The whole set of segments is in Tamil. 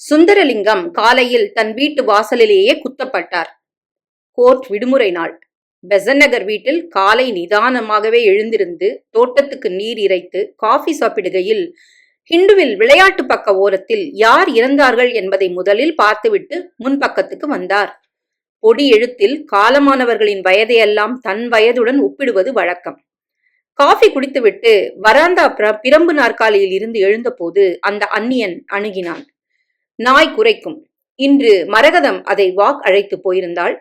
சுந்தரலிங்கம் காலையில் தன் வீட்டு வாசலிலேயே குத்தப்பட்டார். கோர்ட் விடுமுறை நாள். பெசன் நகர் வீட்டில் காலை நிதானமாகவே எழுந்திருந்து தோட்டத்துக்கு நீர் இறைத்து காஃபி சாப்பிடுகையில் ஹிண்டுவில் விளையாட்டு பக்க ஓரத்தில் யார் இறந்தார்கள் என்பதை முதலில் பார்த்துவிட்டு முன்பக்கத்துக்கு வந்தார். பொடி எழுத்தில் காலமானவர்களின் வயதையெல்லாம் தன் வயதுடன் ஒப்பிடுவது வழக்கம். காஃபி குடித்துவிட்டு வராந்தா பிரம்பு நாற்காலியில் இருந்து எழுந்தபோது அந்த அந்நியன் அணுகினான். நாய் குறைக்கும் இன்று மரகதம் அதை வாக் அழைத்து போயிருந்தாள்.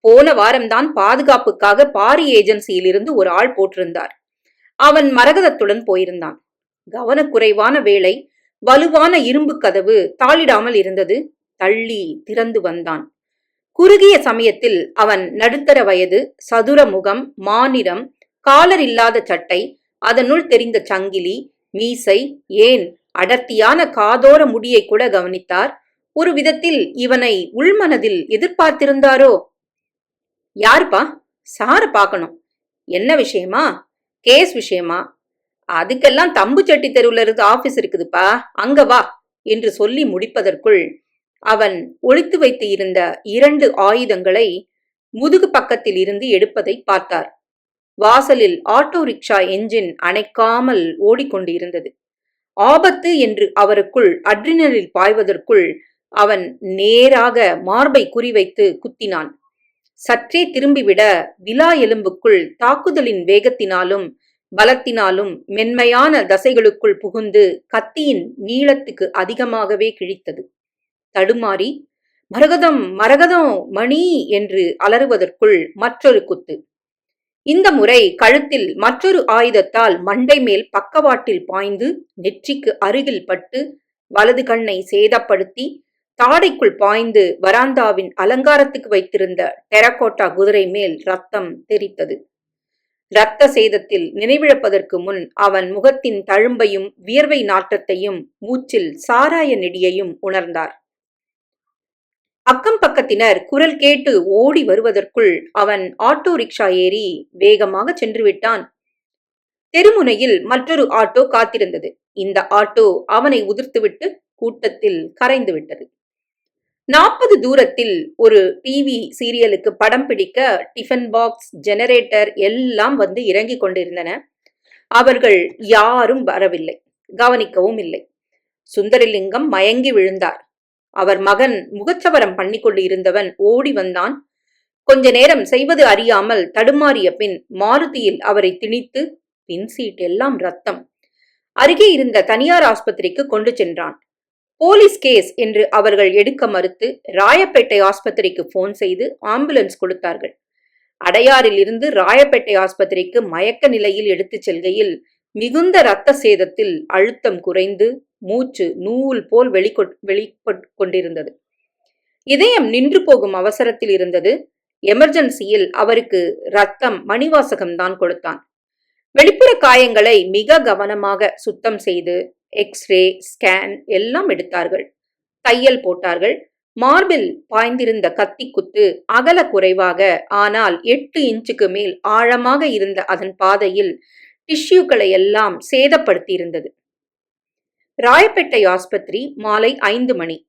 போன வாரம்தான் பாதுகாப்புக்காக பாரி ஏஜென்சியில் இருந்து ஒரு ஆள் போட்டிருந்தார். அவன் மரகதத்துடன் போயிருந்தான். கவனக்குறைவான வேளை வலுவான இரும்பு கதவு தாளிடாமல் இருந்தது. தள்ளி திறந்து வந்தான். குறுகிய சமயத்தில் அவன் நடுத்தர வயது சதுர முகம் மாநிறம் காலர் இல்லாத சட்டை அதனுள் தெரிந்த சங்கிலி மீசை ஏன் அடர்த்தியான காதோர முடியை கூட கவனித்தார். ஒரு விதத்தில் இவனை உள்மனதில் எதிர்பார்த்திருந்தாரோ? யாருப்பா? சார பார்க்கணும். என்ன விஷயமா? கேஸ் விஷயமா? அதுக்கெல்லாம் தம்பு செட்டி தெருவுல இருந்து ஆபீஸ் இருக்குதுப்பா. அங்க வா என்று சொல்லி முடிப்பதற்குள் அவன் ஒளித்து வைத்து இருந்த இரண்டு ஆயுதங்களை முதுகு பக்கத்தில் இருந்து எடுப்பதை பார்த்தார். வாசலில் ஆட்டோ ரிக்ஷா என்ஜின் அணைக்காமல் ஓடிக்கொண்டிருந்தது. ஆபத்து என்று அவருக்குள் அட்ரினலில் பாய்வதற்குள் அவன் நேராக மார்பை குறிவைத்து குத்தினான். சற்றே திரும்பிவிட விலா எலும்புக்குள் தாக்குதலின் வேகத்தினாலும் பலத்தினாலும் மென்மையான தசைகளுக்குள் புகுந்து கத்தியின் நீளத்துக்கு அதிகமாகவே கிழித்தது. தடுமாறி மரகதம் மரகதம் மணி என்று அலறுவதற்குள் மற்றொரு குத்து. இந்த முறை கழுத்தில் மற்றொரு ஆயுதத்தால் மண்டை மேல் பக்கவாட்டில் பாய்ந்து நெற்றிக்கு அருகில் பட்டு வலது கண்ணை சேதப்படுத்தி தாடைக்குள் பாய்ந்து வராந்தாவின் அலங்காரத்துக்கு வைத்திருந்த டெரகோட்டா குதிரை மேல் ரத்தம் தெரித்தது இரத்த சேதத்தில் நினைவிழப்பதற்கு முன் அவன் முகத்தின் தழும்பையும் வியர்வை நாற்றத்தையும் மூச்சில் சாராய நெடியையும் உணர்ந்தார். அக்கம் பக்கத்தினர் குரல் கேட்டு ஓடி வருவதற்குள் அவன் ஆட்டோ ரிக்ஷா ஏறி வேகமாக சென்று விட்டான். தெருமுனையில் மற்றொரு ஆட்டோ காத்திருந்தது. இந்த ஆட்டோ அவனை உதிர்த்துவிட்டு கூட்டத்தில் கரைந்து விட்டது. நாற்பது தூரத்தில் ஒரு டிவி சீரியலுக்கு படம் பிடிக்க டிஃபன் பாக்ஸ் ஜெனரேட்டர் எல்லாம் வந்து இறங்கிக் கொண்டிருந்தன. அவர்கள் யாரும் வரவில்லை. கவனிக்கவும் இல்லை. சுந்தரலிங்கம் மயங்கி விழுந்தார். அவர் மகன் முகச்சவரம் பண்ணிக்கொண்டு இருந்தவன் ஓடி வந்தான். கொஞ்ச நேரம் செய்வது அறியாமல் தடுமாறிய பின் மாருதியில் அவரை திணித்து பின் சீட் எல்லாம் ரத்தம். அருகே இருந்த தனியார் ஆஸ்பத்திரிக்கு கொண்டு சென்றான். போலீஸ் கேஸ் என்று அவர்கள் எடுக்க மறுத்து ராயப்பேட்டை ஆஸ்பத்திரிக்கு போன் செய்து ஆம்புலன்ஸ் கொடுத்தார்கள். அடையாறில் இருந்து ராயப்பேட்டை ஆஸ்பத்திரிக்கு மயக்க நிலையில் எடுத்துச் செல்கையில் மிகுந்த இரத்த சேதத்தில் அழுத்தம் குறைந்து மூச்சு நூல் போல் வெளிக்கொ வெளிப்பட்டு கொண்டிருந்தது. இதயம் நின்று போகும் அவசரத்தில் இருந்தது. எமர்ஜென்சியில் அவருக்கு ரத்தம் மணிவாசகம்தான் கொடுத்தான். வெளிப்புற காயங்களை மிக கவனமாக சுத்தம் செய்து எக்ஸ்ரே ஸ்கேன் எல்லாம் எடுத்தார்கள். தையல் போட்டார்கள். மார்பில் பாய்ந்திருந்த கத்தி குத்து அகல குறைவாக ஆனால் எட்டு இன்ச்சுக்கு மேல் ஆழமாக இருந்த அதன் பாதையில் டிஷ்யூக்களை எல்லாம் சேதப்படுத்தியிருந்தது. ராயப்பேட்டை ஆஸ்பத்திரி மாலை ஐந்து மணி.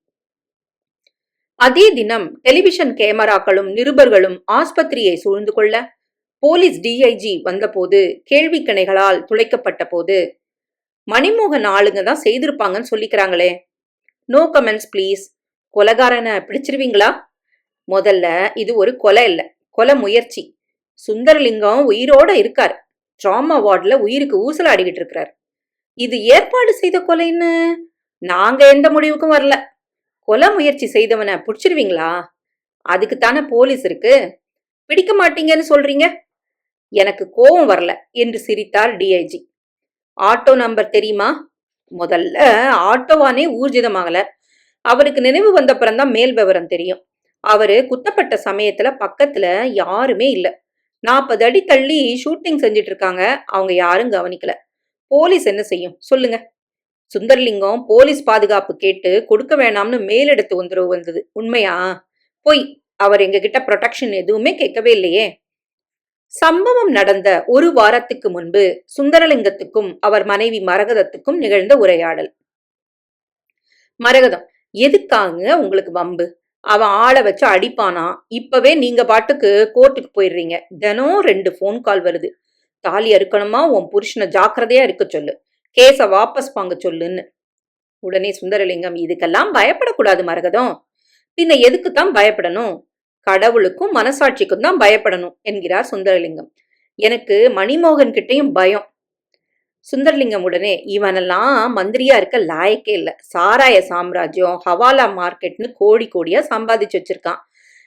அதே தினம் டெலிவிஷன் கேமராக்களும் நிருபர்களும் ஆஸ்பத்திரியை சூழ்ந்து கொள்ள போலீஸ் டிஐஜி வந்தபோது கேள்வி கணைகளால் துளைக்கப்பட்ட போது மணிமோகன் ஆளுங்க தான் செய்திருப்பாங்கன்னு சொல்லிக்கிறாங்களே. No comments please. கொலகாரனை பிடிச்சிருவீங்களா? முதல்ல இது ஒரு கொலை இல்லை. கொலை முயற்சி. சுந்தரலிங்கம் உயிரோட இருக்கார். ட்ராமா வார்டில் உயிருக்கு ஊசலாடிக்கிட்டு இருக்கிறார். இது ஏற்பாடு செய்த கொலைன்னு நாங்க எந்த முடிவுக்கும் வரல. கொலை முயற்சி செய்தவனை பிடிச்சிருவீங்களா? அதுக்கு தானே போலீஸ் இருக்கு. பிடிக்க மாட்டீங்கன்னு சொல்றீங்க? எனக்கு கோபம் வரல என்று சிரித்தார் டிஐஜி ஆட்டோ நம்பர் தெரியுமா? முதல்ல ஆட்டோவானே ஊர்ஜிதமாகல. அவருக்கு நினைவு வந்தப்புறம்தான் மேல் விவரம் தெரியும். அவரு குத்தப்பட்ட சமயத்துல பக்கத்துல யாருமே இல்லை. நாற்பது அடி தள்ளி ஷூட்டிங் செஞ்சிட்டு இருக்காங்க அவங்க யாரும் கவனிக்கல. போலீஸ் என்ன செய்யும்? சொல்லுங்க. சுந்தர்லிங்கம் போலீஸ் பாதுகாப்பு கேட்டு கொடுக்க வேணாம்னு மேலிடத்து உந்தரவு வந்தது. உண்மையா? போய் அவர் எங்ககிட்ட ப்ரொடெக்ஷன் எதுவுமே கேட்கவே இல்லையே. சம்பவம் நடந்த ஒரு வாரத்துக்கு முன்பு சுந்தரலிங்கத்துக்கும் அவர் மனைவி மரகதத்துக்கும் நிகழ்ந்த உரையாடல். மரகதம் எதுக்காங்க உங்களுக்கு வம்பு? அவன் ஆளை வச்சு அடிப்பானா? இப்பவே நீங்க பாட்டுக்கு கோர்ட்டுக்கு போயிடுறீங்க. தினம் ரெண்டு ஃபோன் கால் வருது. தாலி அறுக்கணுமா? உன் புருஷனை ஜாக்கிரதையா இருக்க சொல்லு. கேஸை வாபஸ் வாங்க சொல்லுன்னு. உடனே சுந்தரலிங்கம் இதுக்கெல்லாம் பயப்படக்கூடாது மரகதம். பின்ன எதுக்குத்தான் பயப்படணும்? கடவுளுக்கும் மனசாட்சிக்கும் தான் பயப்படணும் என்கிறார் சுந்தரலிங்கம். எனக்கு மணிமோகன் கிட்டையும் பயம். சுந்தரலிங்கம் உடனே இவனெல்லாம் மந்திரியா இருக்க லாயக்கே இல்லை. சாராய சாம்ராஜ்யம் ஹவாலா மார்க்கெட்னு கோடி கோடியா சம்பாதிச்சு வச்சிருக்கான்.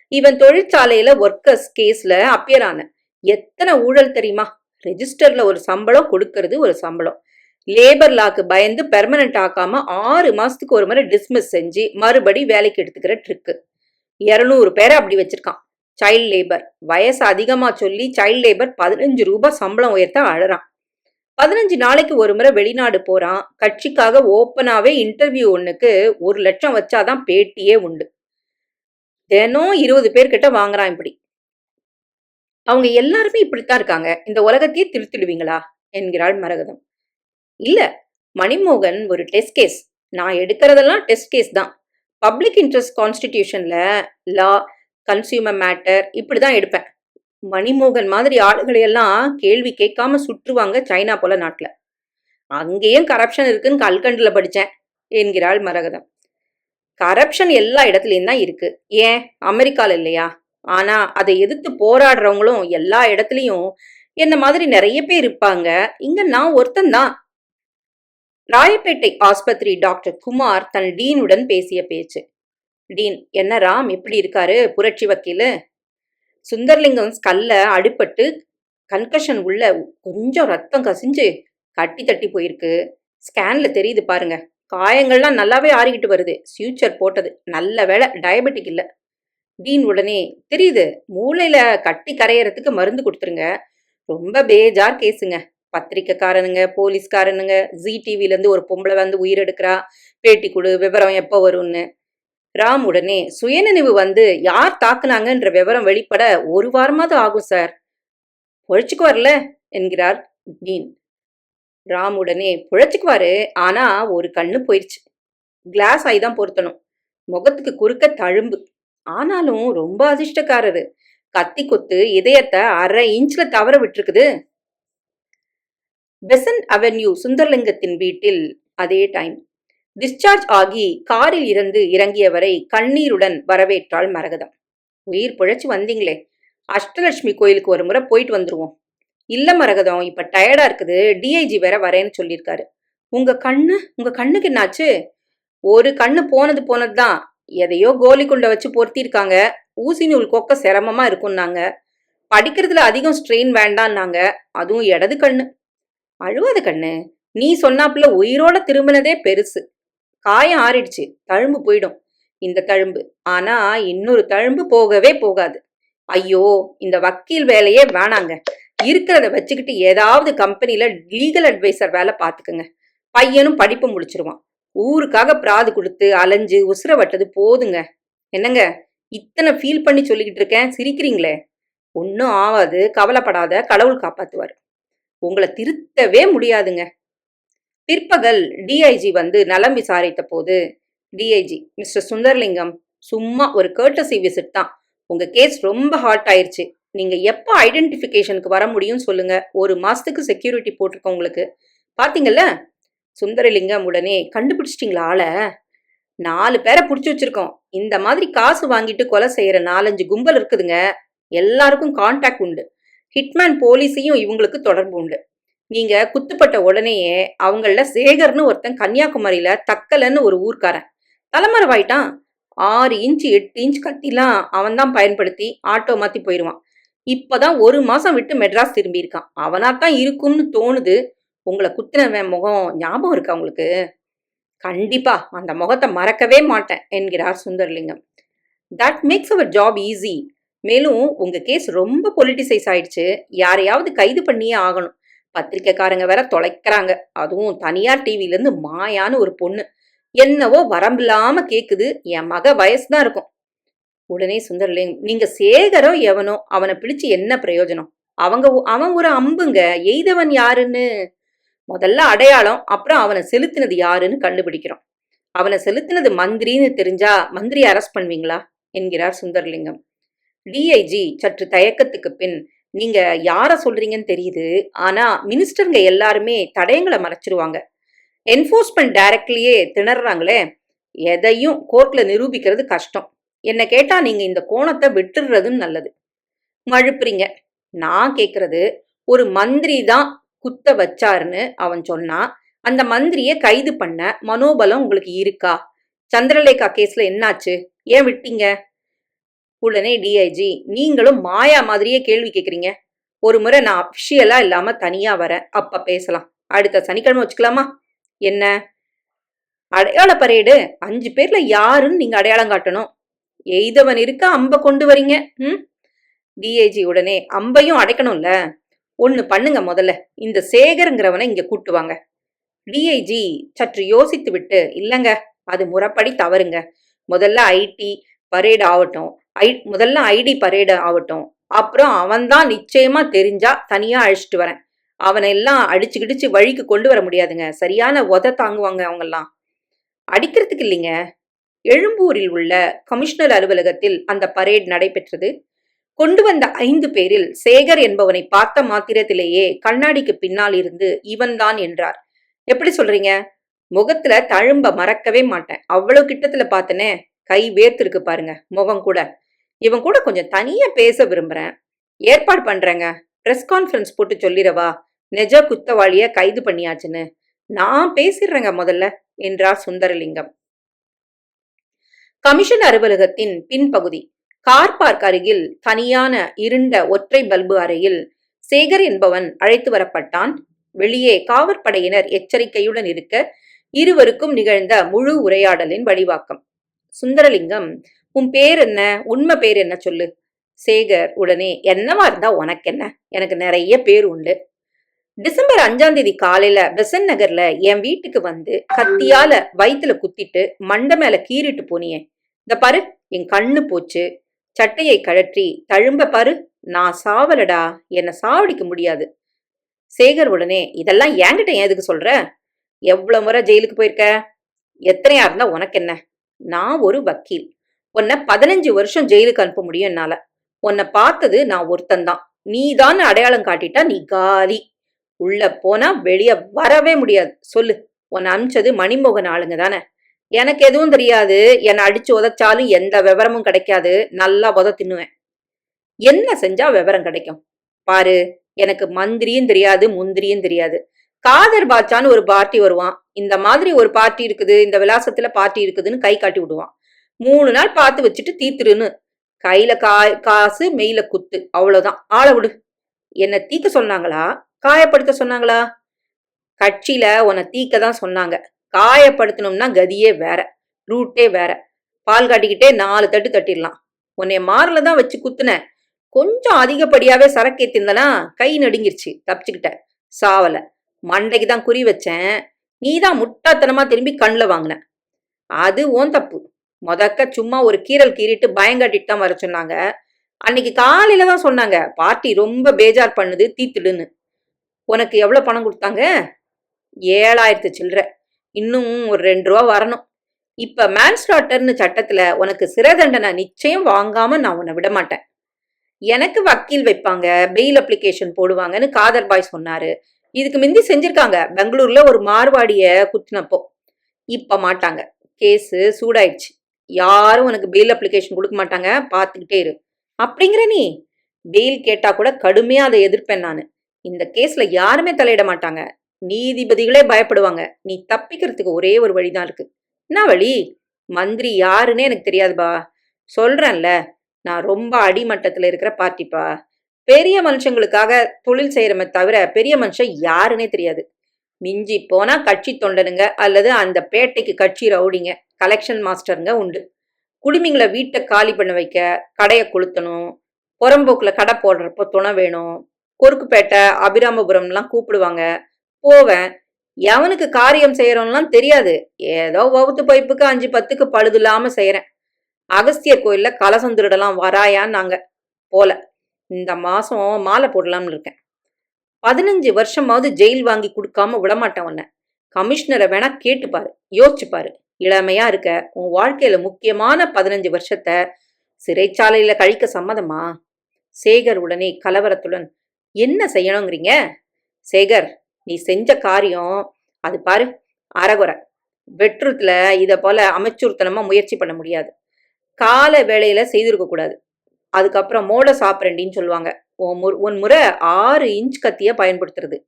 இவன் தொழிற்சாலையில ஒர்க்கர்ஸ் கேஸ்ல அப்பியர் ஆன. எத்தனை ஊழல் தெரியுமா? ரெஜிஸ்டர்ல ஒரு சம்பளம் கொடுக்கறது ஒரு சம்பளம். லேபர் லாக்கு பயந்து பெர்மனன்ட் ஆக்காம ஆறு மாசத்துக்கு ஒரு முறை டிஸ்மிஸ் செஞ்சு மறுபடி வேலைக்கு எடுத்துக்கிற ட்ரிக்கு இருநூறு பேரை அப்படி வச்சிருக்கான். சைல்ட் லேபர் வயசு அதிகமா சொல்லி சைல்ட் லேபர் பதினஞ்சு ரூபாய் சம்பளம் உயர்த்த அழறான். பதினஞ்சு நாளைக்கு ஒரு முறை வெளிநாடு போறான். கட்சிக்காக ஓப்பனாவே இன்டர்வியூ ஒண்ணுக்கு ஒரு லட்சம் வச்சாதான் பேட்டியே உண்டு. தினம் இருபது பேர்கிட்ட வாங்குறான் இப்படி. அவங்க எல்லாருமே இப்படித்தான் இருக்காங்க. இந்த உலகத்தையே திருத்திடுவீங்களா? என்கிறாள் மரகதம். இல்ல மணிமோகன் ஒரு டெஸ்ட் கேஸ் நான் எடுக்கிறதெல்லாம் டெஸ்ட் கேஸ் தான். பப்ளிக் இன்ட்ரெஸ்ட் கான்ஸ்டிடியூஷன்ல லா கன்சியூமர் மேட்டர் இப்படிதான் எடுப்பேன். மணிமோகன் மாதிரி ஆளுகளை எல்லாம் கேள்வி கேட்காம சுற்றுவாங்க சைனா போல நாட்டுல. அங்கேயும் கரப்ஷன் இருக்குன்னு கல்கண்டுல படிச்சேன் என்கிறாள் மரகதம். கரப்ஷன் எல்லா இடத்துலயும் தான் இருக்கு. ஏன்? அமெரிக்கால இல்லையா? ஆனா அதை எதிர்த்து போராடுறவங்களும் எல்லா இடத்துலயும் என்ன மாதிரி நிறைய பேர் இருப்பாங்க. இங்க நான் ஒருத்தன் தான். ராயப்பேட்டை ஆஸ்பத்திரி டாக்டர் குமார் தன் டீனுடன் பேசிய பேச்சு. டீன் என்ன ராம்? எப்படி இருக்காரு? புரட்சி வக்கீலு? சுந்தர்லிங்கம் ஸ்கல்ல அடிபட்டு கன்கஷன் உள்ள கொஞ்சம் ரத்தம் கசிஞ்சு கட்டி தட்டி போயிருக்கு. ஸ்கேன்ல தெரியுது பாருங்க. காயங்கள்லாம் நல்லாவே ஆறிக்கிட்டு வருது. ஃபியூச்சர் போட்டது. நல்ல வேலை டயபெட்டிக் இல்ல. டீன் உடனே தெரியுது. மூளையில கட்டி கரையறதுக்கு மருந்து கொடுத்துருங்க. ரொம்ப பேஜார் கேஸுங்க. பத்திரிக்கைக்காரனுங்க போலீஸ்காரனுங்க ஜி டிவிலேருந்து ஒரு பொம்பளை வந்து உயிரெடுக்கிறா பேட்டி கொடு விவரம் எப்போ வரும்னு. ராம் உடனே சுயநினைவு வந்து யார் தாக்குனாங்கன்ற விவரம் வெளிப்பட ஒரு வாரமாவது ஆகும் சார். பொழைச்சுக்குவார்ல? என்கிறார் டீன். ராம் உடனே பொழைச்சுக்குவாரு. ஆனா ஒரு கண்ணு போயிடுச்சு கிளாஸ் ஆகி தான் பொருத்தணும். முகத்துக்கு குறுக்க தழும்பு. ஆனாலும் ரொம்ப அதிர்ஷ்டக்காரரு. கத்தி கொத்து இதயத்தை அரை இன்ச்ல தவற விட்டுருக்குது. பெசன்ட் அவென்யூ சுந்தர்லிங்கத்தின் வீட்டில் அதே டைம். டிஸ்சார்ஜ் ஆகி காரில் இருந்து இறங்கியவரை கண்ணீருடன் வரவேற்றாள் மரகதம். உயிர் பிழைச்சு வந்தீங்களே. அஷ்டலட்சுமி கோயிலுக்கு ஒரு முறை போயிட்டு வந்துருவோம். இல்ல மரகதம் இப்ப டயர்டா இருக்குது. டிஐஜி வேற வரேன்னு சொல்லியிருக்காரு. உங்க கண்ணு உங்க கண்ணுக்கு என்னாச்சு? ஒரு கண்ணு போனது போனதுதான். எதையோ கோலிக்குள்ள வச்சு பொருத்திருக்காங்க ஊசி நூல் கொக்க சிரமமா இருக்கும்னாங்க படிக்கிறதுல அதிகம் ஸ்ட்ரெயின் வேண்டான்னாங்க. அதுவும் இடது கண்ணு. அழுவாத கண்ணு. நீ சொன்னாப்புல உயிரோட திரும்பினதே பெருசு. காயம் ஆறிடுச்சு. தழும்பு போயிடும் இந்த தழும்பு. ஆனா இன்னொரு தழும்பு போகவே போகாது. ஐயோ இந்த வக்கீல் வேலையே வேணாங்க. இருக்கிறத வச்சுக்கிட்டு ஏதாவது கம்பெனில லீகல் அட்வைசர் வேலை பார்த்துக்குங்க. பையனும் படிப்பு முடிச்சிருவான். ஊருக்காக பிராது கொடுத்து அலைஞ்சு உசுர வட்டது போதுங்க. என்னங்க இத்தனை ஃபீல் பண்ணி சொல்லிக்கிட்டு இருக்கேன்? சிரிக்கிறீங்களே. ஒன்றும் ஆகாது கவலைப்படாத. கடவுள் காப்பாத்துவார். உங்களை திருத்தவே முடியாதுங்க. பிற்பகல் டிஐஜி வந்து நலம் விசாரித்த போது டிஐஜி மிஸ்டர் சுந்தர்லிங்கம் சும்மா ஒரு கேர்டசி விசிட் தான். உங்க கேஸ் ரொம்ப ஹாட் ஆயிடுச்சு நீங்க எப்போ ஐடென்டிஃபிகேஷனுக்கு வர முடியும்னு சொல்லுங்க. ஒரு மாசத்துக்கு செக்யூரிட்டி போட்டிருக்கோம் உங்களுக்கு. பாத்தீங்கல்ல? சுந்தரலிங்கம் உடனே கண்டுபிடிச்சிட்டிங்களா ஆளை? நாலு பேரை பிடிச்சி வச்சிருக்கோம். இந்த மாதிரி காசு வாங்கிட்டு கொலை செய்யற நாலஞ்சு கும்பல் இருக்குதுங்க. எல்லாருக்கும் கான்டாக்ட் உண்டு. ஹிட்மேன் போலீஸையும் இவங்களுக்கு தொடர்பு உண்டு. நீங்க குத்துப்பட்ட உடனேயே அவங்கள சேகர்னு ஒருத்தன் கன்னியாகுமரியில தக்கலன்னு ஒரு ஊர்க்காரன். தலைமறைவாயிட்டான். ஆறு இன்ச் எட்டு இன்ச் கத்திலாம் அவன் தான் பயன்படுத்தி ஆட்டோ மாத்தி போயிடுவான் இப்பதான் ஒரு மாசம் விட்டு மெட்ராஸ் திரும்பியிருக்கான். அவனாத்தான் இருக்கும்னு தோணுது. உங்களை குத்தினவன் முகம் ஞாபகம் இருக்கா உங்களுக்கு? கண்டிப்பா. அந்த முகத்தை மறக்கவே மாட்டேன் என்கிறார் Sundarlingam. That makes our job easy மேலும் உங்க கேஸ் ரொம்ப பொலிட்டிசைஸ் ஆயிடுச்சு. யாரையாவது கைது பண்ணியே ஆகணும். பத்திரிக்கைக்காரங்க வேற தொலைக்கிறாங்க. அதுவும் தனியார் டிவிலேருந்து மாயான்னு ஒரு பொண்ணு. என்னவோ வரம்பில்லாம கேக்குது. என் மக வயசுதான் இருக்கும். உடனே சுந்தரலிங் நீங்க சேகரோ எவனோ அவனை பிடிச்சு என்ன பிரயோஜனம்? அவங்க அவன் ஒரு அம்புங்க. எய்தவன் யாருன்னு? முதல்ல அடையாளம் அப்புறம் அவனை செலுத்தினது யாருன்னு கண்டுபிடிக்கிறோம். அவனை செலுத்தினது மந்திரின்னு தெரிஞ்சா மந்திரி அரெஸ்ட் பண்ணுவீங்களா? என்கிறார் சுந்தரலிங்கம். டிஐஜி சற்று தயக்கத்துக்கு பின் நீங்க யார சொல்றீங்கன்னு தெரியுது. ஆனா மினிஸ்டருங்க எல்லாருமே தடயங்களை மறைச்சிருவாங்க. என்ஃபோர்ஸ்மெண்ட் டைரக்ட்லயே திணறாங்களே எதையும் கோர்ட்ல நிரூபிக்கிறது கஷ்டம். என்ன கேட்டா நீங்க இந்த கோணத்தை விட்டுடுறதும் நல்லது. மழுப்புறீங்க. நான் கேக்குறது ஒரு மந்திரி தான் குத்த வச்சாருன்னு அவன் சொன்னா அந்த மந்திரியை கைது பண்ண மனோபலம் உங்களுக்கு இருக்கா? சந்திரலேகா கேஸ்ல என்னாச்சு? ஏன் விட்டீங்க? உடனே டிஐஜி நீங்களும் மாயா மாதிரியே கேள்வி கேட்குறீங்க. ஒரு முறை நான் அஃபிஷியலா இல்லாம தனியா வரேன். அப்ப பேசலாம். அடுத்த சனிக்கிழமை வச்சுக்கலாமா? என்ன? அடையாள பரேடு அஞ்சு பேர்ல யாருன்னு நீங்க அடையாளம் காட்டணும். எய்தவன் இருக்க அம்ப கொண்டு வரீங்க. ம்? டிஐஜி உடனே அம்பையும் அடைக்கணும்ல. ஒன்னு பண்ணுங்க முதல்ல. இந்த சேகருங்கிறவனை இங்க கூட்டுவாங்க டிஐஜி சற்று யோசித்து விட்டு இல்லைங்க அது முறைப்படி தவறுங்க. முதல்ல ஐடி பரேடு ஆகட்டும். ஐ முதல்ல ஐடி பரேடு ஆகட்டும். அப்புறம் அவன்தான் நிச்சயமா தெரிஞ்சா தனியா அழைச்சிட்டு வரேன். அவனை எல்லாம் அடிச்சு கிடிச்சு வழிக்கு கொண்டு வர முடியாதுங்க. சரியான உத தாங்குவாங்க அவங்கெல்லாம். அடிக்கிறதுக்கு இல்லைங்க. எழும்பூரில் உள்ள கமிஷனர் அலுவலகத்தில் அந்த பரேட் நடைபெற்றது. கொண்டு வந்த ஐந்து பேரில் சேகர் என்பவனை பார்த்த மாத்திரத்திலேயே கண்ணாடிக்கு பின்னால் இருந்து இவன்தான் என்றார். எப்படி சொல்றீங்க? முகத்துல தழும்ப மறக்கவே மாட்டேன். அவ்வளவு கிட்டத்துல பார்த்தனே. கை வேர்த்திருக்கு பாருங்க முகம் கூட. இவன் கூட கொஞ்சம் தனியா பேச விரும்புறேன். ஏற்பாடு பண்றேங்க. பிரஸ் கான்ஃபரன்ஸ் போட்டு சொல்லிடவா? நெஜ குத்தவாளிய கைது பண்ணியாச்சுன்னு. நான் பேசிடுறேங்க முதல்ல என்றார் சுந்தரலிங்கம். கமிஷன் அலுவலகத்தின் பின்பகுதி கார் பார்க் அருகில் தனியான இருண்ட ஒற்றை பல்பு அறையில் சேகர் என்பவன் அழைத்து வரப்பட்டான். வெளியே காவற்படையினர் எச்சரிக்கையுடன் இருக்க இருவருக்கும் நிகழ்ந்த முழு உரையாடலின் வடிவாக்கம். சுந்தரலிங்கம் உன் பேர் என்ன? உண்மை பேர் என்ன சொல்லு? சேகர் உடனே என்னவா இருந்தா உனக்கு என்ன? எனக்கு நிறைய பேர் உண்டு. டிசம்பர் அஞ்சாம் தேதி காலையில பெசன் நகர்ல என் வீட்டுக்கு வந்து கத்தியால வயிற்றுல குத்திட்டு மண்டை மேல கீறிட்டு போனியே. இந்த பாரு என் கண்ணு போச்சு. சட்டையை கழற்றி தழும்ப பாரு. நான் சாவலடா. என்னை சாவடிக்க முடியாது. சேகர் உடனே இதெல்லாம் என்கிட்ட ஏன் எதுக்கு சொல்ற? எவ்வளவு முறை ஜெயிலுக்கு போயிருக்க? எத்தனையா இருந்தா உனக்கு என்ன? நான் ஒரு வக்கீல். உன்னை பதினஞ்சு வருஷம் ஜெயிலுக்கு அனுப்ப முடியும் என்னால. உன்னை பார்த்தது நான் ஒருத்தன்தான் நீ தான் அடையாளம் காட்டிட்டா நீ காலி. உள்ள போனா வெளியே வரவே முடியாது. சொல்லு. உன்னை அனுப்பிச்சது மணிமோகன் ஆளுங்க தானே. எனக்கு எதுவும் தெரியாது. என்னை அடிச்சு உதைச்சாலும் எந்த விவரமும் கிடைக்காது. நல்லா உத தின்னுவேன். என்ன செஞ்சா விவரம் கிடைக்கும்? பாரு. எனக்கு மந்திரியும் தெரியாது முந்திரியும் தெரியாது. காதர் பாட்சான்னு ஒரு பார்ட்டி வருவான். இந்த மாதிரி ஒரு பார்ட்டி இருக்குது இந்த விலாசத்துல பார்ட்டி இருக்குதுன்னு கை காட்டி விடுவான். மூணு நாள் பார்த்து வச்சுட்டு தீத்துருன்னு. கையில காய் காசு மெயில குத்து. அவ்வளவுதான். ஆள விடு. என்னை தீக்க சொன்னாங்களா? காயப்படுத்த சொன்னாங்களா? கட்சியில உன்னை தீக்க தான் சொன்னாங்க. காயப்படுத்தணும்னா கதியே வேற. ரூட்டே வேற. பால் காட்டிக்கிட்டே நாலு தட்டு தட்டிடலாம். உன்னைய மாரில தான் வச்சு குத்துனேன் கொஞ்சம் அதிகப்படியாவே சரக்கேத்திருந்தனா கை நடுங்கிருச்சு. தப்பிச்சுக்கிட்ட. சாவலை. மண்டைக்கு தான் குறி வச்சேன். நீ தான் முட்டாத்தனமா திரும்பி கண்ணில் வாங்கின. அது ஓன் தப்பு. முதக்க சும்மா ஒரு கீரல் கீறிட்டு பயங்காட்டிட்டு தான் வர சொன்னாங்க. அன்னைக்கு காலையில தான் சொன்னாங்க பார்ட்டி ரொம்ப பேஜார் பண்ணுது தீத்துடுன்னு. உனக்கு எவ்வளோ பணம் கொடுத்தாங்க? ஏழாயிரத்து சில்லற. இன்னும் ஒரு ரெண்டு ரூபா வரணும். இப்போ மேன்ஸ்லாட்டர்னு சட்டத்தில் உனக்கு சிறை தண்டனை நிச்சயம் வாங்காம நான் உன்னை விட மாட்டேன். எனக்கு வக்கீல் வைப்பாங்க பெயில் அப்ளிகேஷன் போடுவாங்கன்னு காதர் பாய் சொன்னாரு. இதுக்கு முந்தி செஞ்சிருக்காங்க. பெங்களூர்ல ஒரு மார்வாடிய குத்தினப்போ. இப்ப மாட்டாங்க. கேஸு சூடாயிடுச்சு. யாரும் உனக்கு பெயில் அப்ளிகேஷன் கொடுக்க மாட்டாங்க. பார்த்துக்கிட்டே இரு. அப்படிங்கிற நீ பெயில் கேட்டா கூட கடுமையா அதை எதிர்ப்பேன் நான். இந்த கேஸ்ல யாருமே தலையிட மாட்டாங்க. நீதிபதிகளே பயப்படுவாங்க. நீ தப்பிக்கிறதுக்கு ஒரே ஒரு வழிதான் இருக்கு. என்ன வழி? மந்திரி யாருன்னே எனக்கு தெரியாதுபா சொல்றேன்ல. நான் ரொம்ப அடிமட்டத்துல இருக்கிற பார்ட்டிப்பா. பெரிய மனுஷங்களுக்காக தொழில் செய்யறமே தவிர பெரிய மனுஷன் யாருன்னே தெரியாது. மிஞ்சி போனா கட்சி தொண்டனுங்க அல்லது அந்த பேட்டைக்கு கட்சி ரவுடிங்க கலெக்ஷன் மாஸ்டருங்க உண்டு. குடிமிங்களை வீட்டை காலி பண்ண வைக்க கடையை கொளுத்தணும் புறம்போக்கில் கடை போடுறப்போ துணை வேணும் கொருக்குப்பேட்டை அபிராமபுரம்லாம் கூப்பிடுவாங்க. போவேன். எவனுக்கு காரியம் செய்யறோம்லாம் தெரியாது. ஏதோ வவுத்து பைப்புக்கு அஞ்சு பத்துக்கு பழுது இல்லாம செய்யறேன். அகஸ்தியர் கோயில்ல கலசம் திருடலாம் வராயான்னு நாங்க போல. இந்த மாதம் மாலை போடலாம்னு இருக்கேன். பதினஞ்சு வருஷமாவது ஜெயில் வாங்கி கொடுக்காம விடமாட்டேன் உன்னை. கமிஷனரை வேணா கேட்டுப்பாரு யோசிச்சுப்பாரு. இளமையா இருக்க உன் வாழ்க்கையில முக்கியமான பதினஞ்சு வருஷத்தை சிறைச்சாலையில கழிக்க சம்மதமா? சேகர் உடனே கலவரத்துடன் என்ன செய்யணுங்கிறீங்க? சேகர் நீ செஞ்ச காரியம் அது பாரு அறகுறை. வெற்றுத்துல இதை போல அமைச்சூர்த்தனமா முயற்சி பண்ண முடியாது. கால வேளையில செய்திருக்க கூடாது அதுக்கப்புறம் மோட சாப்பிரண்டின்னு சொல்லுவாங்க. உன் மு- முறை ஆறு இன்ச் கத்தியை பயன்படுத்துறது.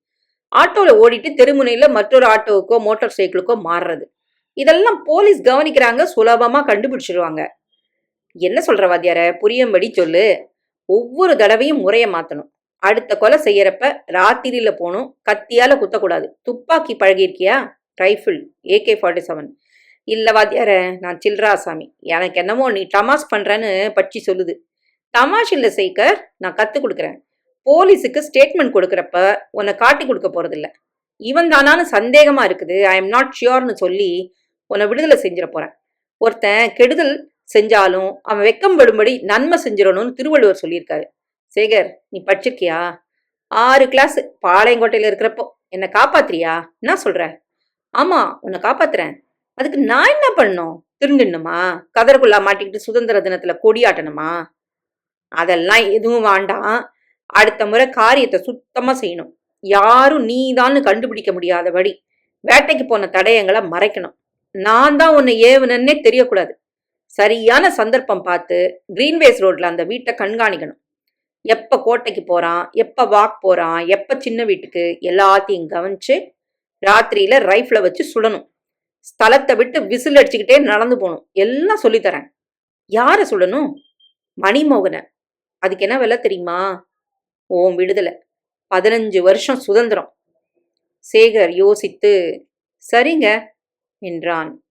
ஆட்டோவில் ஓடிட்டு தெருமுனையில் மற்றொரு ஆட்டோவுக்கோ மோட்டார் சைக்கிளுக்கோ மாறுறது. இதெல்லாம் போலீஸ் கவனிக்கிறாங்க சுலபமாக கண்டுபிடிச்சிருவாங்க. என்ன சொல்கிற வாத்தியார புரியும்படி சொல்லு. ஒவ்வொரு தடவையும் முறையை மாற்றணும் அடுத்த கொலை செய்யறப்ப ராத்திரியில் போகணும் கத்தியால் குத்தக்கூடாது. துப்பாக்கி பழகியிருக்கியா? Rifle AK forty seven. இல்லை வாத்தியார நான் சில்ராசாமி எனக்கு என்னமோ நீ டமாஸ் பண்ணுறேன்னு பட்சி சொல்லுது. தமாஷ் சேகர் நான் கத்து கொடுக்குறேன். போலீஸுக்கு ஸ்டேட்மெண்ட் கொடுக்குறப்ப உன்னை காட்டி கொடுக்க போறதில்ல. இவன் தானான்னு சந்தேகமா இருக்குது. ஐ எம் நாட் ஷியோர்னு சொல்லி உன்னை விடுதலை செஞ்சிட போறேன். ஒருத்தன் கெடுதல் செஞ்சாலும் அவன் வெக்கம் படும்படி நன்மை செஞ்சிடணும்னு திருவள்ளுவர் சொல்லியிருக்காரு. சேகர் நீ படிச்சிருக்கியா? ஆறு கிளாஸ் பாளையங்கோட்டையில் இருக்கிறப்போ என்னை காப்பாத்துறியா? என்ன சொல்ற ஆமா உன்னை காப்பாத்துறேன். அதுக்கு நான் என்ன பண்ணணும் திருந்துடணுமா? கதருக்குள்ளா மாட்டிக்கிட்டு சுதந்திர தினத்துல கொடியாட்டணுமா? அதெல்லாம் எதுவும் வேண்டாம். அடுத்த முறை காரியத்தை சுத்தமா செய்யணும். யாரும் நீதான்னு கண்டுபிடிக்க முடியாதபடி வேட்டைக்கு போன தடயங்களை மறைக்கணும். நான் தான் உன்னை ஏவுனன்னே தெரியக்கூடாது. சரியான சந்தர்ப்பம் பார்த்து கிரீன்வேஸ் ரோட்ல அந்த வீட்டை கண்காணிக்கணும். எப்ப கோட்டைக்கு போறான் எப்ப வாக் போறான் எப்ப சின்ன வீட்டுக்கு எல்லாத்தையும் கவனிச்சு ராத்திரியில ரைஃபிள வச்சு சுடணும். ஸ்தலத்தை விட்டு விசில் அடிச்சுக்கிட்டே நடந்து போகணும். எல்லாம் சொல்லித்தரேன். யார சுடணும்? மணிமோகனை. அதுக்கு என்ன விலை தெரியுமா? ஓம் விடுதலை. பதினஞ்சு வருஷம் சுதந்திரம். சேகர் யோசித்து சரிங்க என்றான்.